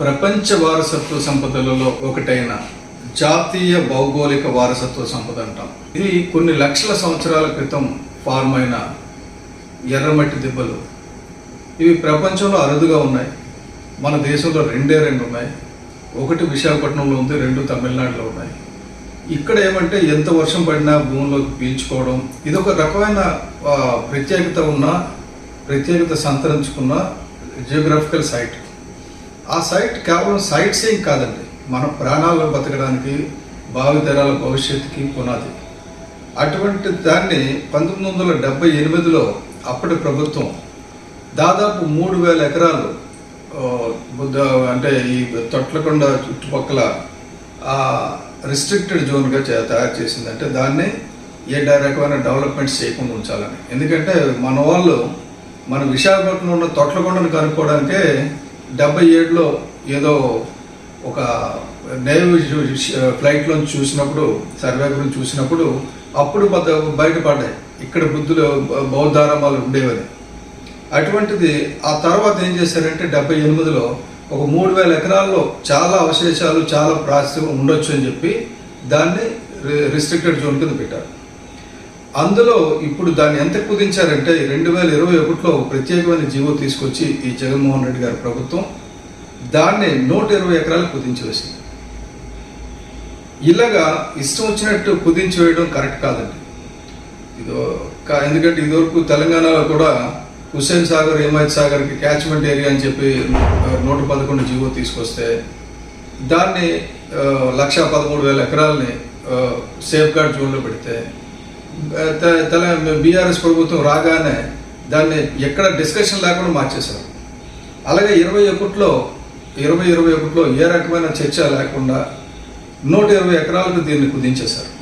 ప్రపంచ వారసత్వ సంపదలలో ఒకటైన జాతీయ భౌగోళిక వారసత్వ సంపద అంటాం. ఇది కొన్ని లక్షల సంవత్సరాల క్రితం ఫార్మ్ అయిన ఎర్రమట్టి దిబ్బలు. ఇవి ప్రపంచంలో అరుదుగా ఉన్నాయి. మన దేశంలో రెండే రెండు ఉన్నాయి. ఒకటి విశాఖపట్నంలో ఉంది రెండు తమిళనాడులో ఉన్నాయి. ఇక్కడ ఏమంటే ఎంత వర్షం పడినా భూమిలోకి పీల్చుకోవడం ఇది ఒక రకమైన ప్రత్యేకత ఉన్న ప్రత్యేకత సంతరించుకున్న జియోగ్రఫికల్ సైట్ ఆ సైట్ కేవలం సైట్ సీయింగ్ కాదండి. మన ప్రాణాలను బతకడానికి భావితరాల భవిష్యత్తుకి పునాది. అటువంటి దాన్ని పంతొమ్మిది వందల డెబ్బై ఎనిమిదిలో అప్పటి ప్రభుత్వం దాదాపు మూడు వేల ఎకరాలు బుద్ధ అంటే ఈ తొట్లకొండ చుట్టుపక్కల రిస్ట్రిక్టెడ్ జోన్గా తయారు చేసిందంటే దాన్ని ఏ రకమైన డెవలప్మెంట్స్ చేయకుండా ఉంచాలని. ఎందుకంటే మన వాళ్ళు మన విశాఖపట్నంలో ఉన్న తొట్లకొండను కనుక్కోవడానికే డెబ్బై ఏడులో ఏదో ఒక నేవీ ఫ్లైట్లో చూసినప్పుడు సర్వే గురించి చూసినప్పుడు అప్పుడు బయటపడ్డాయి. ఇక్కడ బుద్ధులు బౌద్ధారామాలు ఉండేవని. అటువంటిది ఆ తర్వాత ఏం చేశారంటే డెబ్బై ఎనిమిదిలో ఒక మూడు వేల ఎకరాల్లో చాలా అవశేషాలు చాలా ప్రాస్తి ఉండొచ్చు అని చెప్పి దాన్ని రిస్ట్రిక్టెడ్ జోన్ కింద పెట్టారు. అందులో ఇప్పుడు దాన్ని ఎంత కుదించారంటే రెండు వేల ఇరవై ఒకటిలో ప్రత్యేకమైన జీవో తీసుకొచ్చి ఈ జగన్మోహన్ రెడ్డి గారి ప్రభుత్వం దాన్ని నూట ఇరవై ఎకరాలు కుదించి వేసింది. ఇలాగా ఇష్టం వచ్చినట్టు కుదించి వేయడం కరెక్ట్ కాదండి. ఇదో ఎందుకంటే ఇదివరకు తెలంగాణలో కూడా హుస్సేన్ సాగర్ హిమాయత్ సాగర్కి క్యాచ్మెంట్ ఏరియా అని చెప్పి నూట పదకొండు జీవో తీసుకొస్తే దాన్ని లక్ష పదమూడు వేల ఎకరాలని సేఫ్ గార్డ్ జోన్లో పెడితే తెల బీఆర్ఎస్ ప్రభుత్వం రాగానే దాన్ని ఎక్కడ డిస్కషన్ లేకుండా మార్చేశారు. అలాగే ఇరవై ఒకటిలో ఇరవై ఇరవై ఒకటిలో ఏ రకమైన చర్చ లేకుండా నూట ఇరవై ఎకరాలకు దీన్ని కుదించేశారు.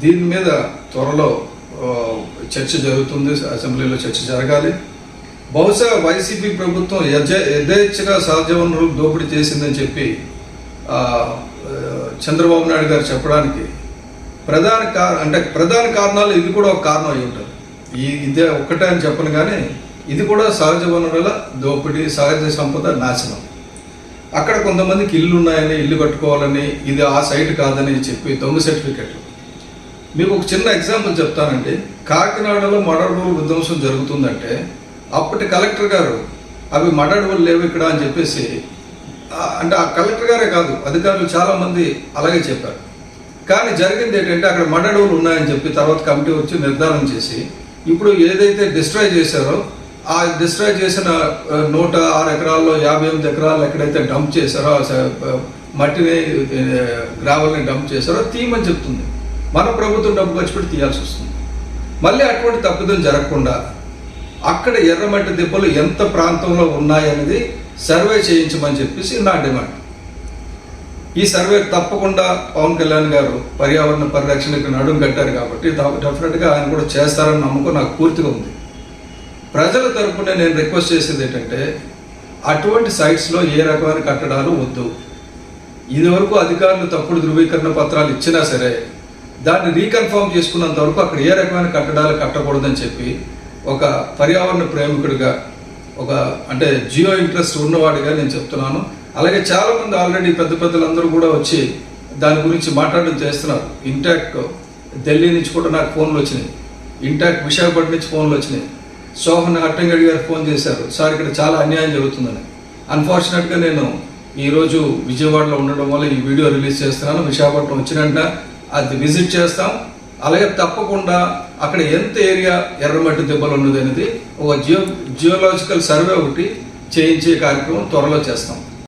దీని మీద త్వరలో చర్చ జరుగుతుంది అసెంబ్లీలో చర్చ జరగాలి. బహుశా వైసీపీ ప్రభుత్వం యజ- యథేచ్ఛగా సహజవనరులు దోపిడీ చేసిందని చెప్పి చంద్రబాబు నాయుడు గారు చెప్పడానికి ప్రధాన కార అంటే ప్రధాన కారణాలు ఇది కూడా ఒక కారణం అయి ఉంటుంది. ఈ ఇదే ఒక్కటే అని చెప్పను కానీ ఇది కూడా సహజ వనరుల దోపిడీ సహజ సంపద నాశనం. అక్కడ కొంతమందికి ఇల్లు ఉన్నాయని ఇల్లు కట్టుకోవాలని ఇది ఆ సైట్ కాదని చెప్పి దొంగ సర్టిఫికెట్లు. మీకు ఒక చిన్న ఎగ్జాంపుల్ చెప్తానండి. కాకినాడలో మడడవులు విధ్వంసం జరుగుతుందంటే అప్పటి కలెక్టర్ గారు అవి మడడవులు లేవు ఇక్కడ అని చెప్పేసి అంటే ఆ కలెక్టర్ గారే కాదు అధికారులు చాలామంది అలాగే చెప్పారు. కానీ జరిగింది ఏంటంటే అక్కడ మడడవులు ఉన్నాయని చెప్పి తర్వాత కమిటీ వచ్చి నిర్ధారణ చేసి ఇప్పుడు ఏదైతే డిస్ట్రాయ్ చేశారో ఆ డిస్ట్రాయ్ చేసిన నూట ఆరు ఎకరాల్లో యాభై ఎనిమిది ఎకరాలు ఎక్కడైతే డంప్ చేశారో మట్టిని గ్రావెల్ని డంప్ చేశారో తీయమని చెప్తుంది. మన ప్రభుత్వం డబ్బు ఖర్చు పెట్టి తీయాల్సి వస్తుంది. మళ్ళీ అటువంటి తప్పిదం జరగకుండా అక్కడ ఎర్రమట్టి దిబ్బలు ఎంత ప్రాంతంలో ఉన్నాయనేది సర్వే చేయించమని చెప్పేసి నా డిమాండ్. ఈ సర్వే తప్పకుండా పవన్ కళ్యాణ్ గారు పర్యావరణ పరిరక్షణకు నడుం కట్టారు కాబట్టి డెఫినెట్గా ఆయన కూడా చేస్తారని నమ్మకం నాకు పూర్తిగా ఉంది. ప్రజల తరపున నేను రిక్వెస్ట్ చేసేది ఏంటంటే అటువంటి సైట్స్లో ఏ రకమైన కట్టడాలు వద్దు. ఇదివరకు అధికారులు తప్పుడు ధృవీకరణ పత్రాలు ఇచ్చినా సరే దాన్ని రీకన్ఫర్మ్ చేసుకున్నంత వరకు అక్కడ ఏ రకమైన కట్టడాలు కట్టకూడదని చెప్పి ఒక పర్యావరణ ప్రేమికుడిగా ఒక అంటే జియో ఇంట్రెస్ట్ ఉన్నవాడిగా నేను చెప్తున్నాను. అలాగే చాలా మంది ఆల్రెడీ పెద్ద పెద్దలందరూ కూడా వచ్చి దాని గురించి మాట్లాడడం చేస్తున్నారు. ఇంటాక్ట్ ఢిల్లీ నుంచి కూడా నాకు ఫోన్లు వచ్చినాయి. ఇంటాక్ట్ విశాఖపట్నం నుంచి ఫోన్లు వచ్చినాయి. సోహన్ అట్టంగడి గారు ఫోన్ చేశారు. సార్ ఇక్కడ చాలా అన్యాయం జరుగుతుందని. అన్ఫార్చునేట్గా నేను ఈరోజు విజయవాడలో ఉండడం వల్ల ఈ వీడియో రిలీజ్ చేస్తున్నాను. విశాఖపట్నం వచ్చినంట అది విజిట్ చేస్తాం. అలాగే తప్పకుండా అక్కడ ఎంత ఏరియా ఎర్రమట్టి దెబ్బలు ఉన్నది అనేది ఒక జియో జియోలాజికల్ సర్వే ఒకటి చేయించే కార్యక్రమం త్వరలో చేస్తాం.